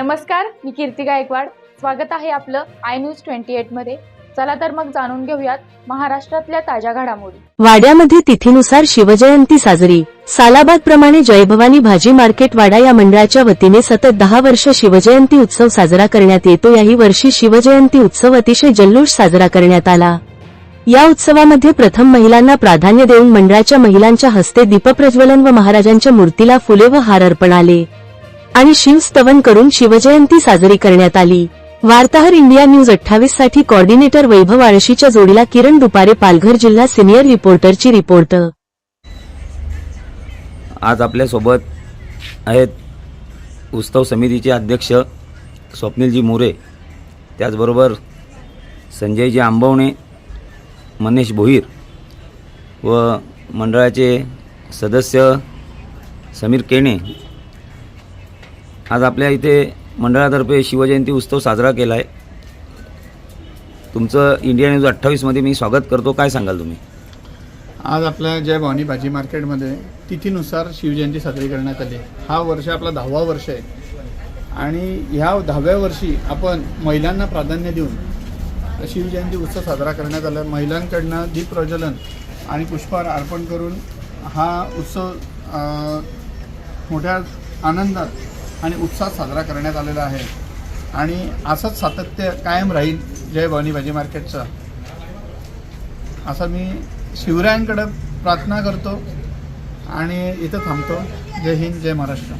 नमस्कार मी कीर्ती गायकवाड. स्वागत आहे आपलं आय न्यूज ट्वेंटी एटमध्ये. चला तर मग जाणून घेऊयात महाराष्ट्रातल्या ताज्या घडामोडी. वाड्यामध्ये तिथीनुसार शिवजयंती साजरी. सालाबाद प्रमाणे जयभवानी भाजी मार्केट वाडा या मंडळाच्या वतीने सतत दहा वर्ष शिवजयंती उत्सव साजरा करण्यात येतो. याही वर्षी शिवजयंती उत्सव अतिशय जल्लोष साजरा करण्यात आला. या उत्सवामध्ये प्रथम महिलांना प्राधान्य देऊन मंडळाच्या महिलांच्या हस्ते दीपप्रज्वलन व महाराजांच्या मूर्तीला फुले व हार अर्पण आले. आणि शिवस्तवन करून शिवजयंती साजरी करण्यात आली. वार्ताहर इंडिया न्यूज अठ्ठावीससाठी कॉर्डिनेटर वैभव आळशीच्या जोडीला किरण दुपारे पालघर जिल्हा सिनियर रिपोर्टरची रिपोर्ट. आज आपल्यासोबत आहेत उत्सव समितीचे अध्यक्ष स्वप्नीलजी मोरे त्याचबरोबर संजयजी आंबवणे मनेश भोईर व मंडळाचे सदस्य समीर केणे आज आपल्या इथे मंडळातर्फे शिवजयंती उत्सव साजरा केला आहे तुमचं इंडिया न्यूज अठ्ठावीसमध्ये मी स्वागत करतो. काय सांगाल तुम्ही? आज आपल्या जय भवानी भाजी मार्केटमध्ये तिथीनुसार शिवजयंती साजरी करण्यात आली. हा वर्ष आपला दहावा वर्ष आहे. आणि ह्या दहाव्या वर्षी आपण महिलांना प्राधान्य देऊन शिवजयंती उत्सव साजरा करण्यात आला. महिलांकडनं दीपप्रज्वलन आणि पुष्पहार अर्पण करून हा उत्सव मोठ्या आनंदात आणि उत्साहात साजरा करण्यात आलेला आहे. आणि असंच सातत्य कायम राहील. जय भवानी भाजी मार्केटचं. असं मी शिवरायांकडं प्रार्थना करतो आणि इथं थांबतो. जय हिंद जय महाराष्ट्र.